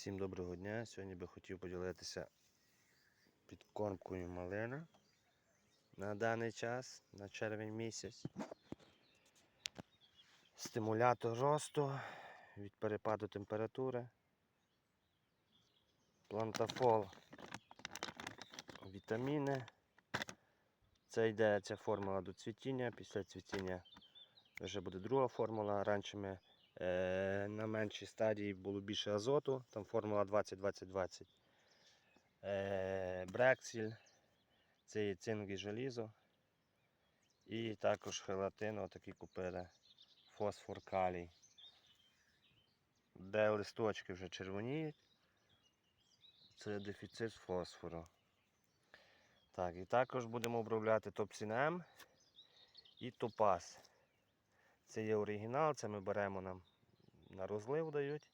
Всім доброго дня. Сьогодні би хотів поділитися підкормкою малина на даний час, на червень місяць. Стимулятор росту від перепаду температури. Плантафол. Вітаміни. Це йде ця формула до цвітіння. Після цвітіння вже буде друга формула. Раніше ми Е, меншій стадії було більше азоту, там формула 20-20-20. Е, це є цинк і желізо. І також хелатин, отакий купили фосфор калій. Де листочки вже червоніють, це дефіцит фосфору. Так, і також будемо обробляти топсінем і топаз. Це є оригінал, це ми беремо нам на розлив дають.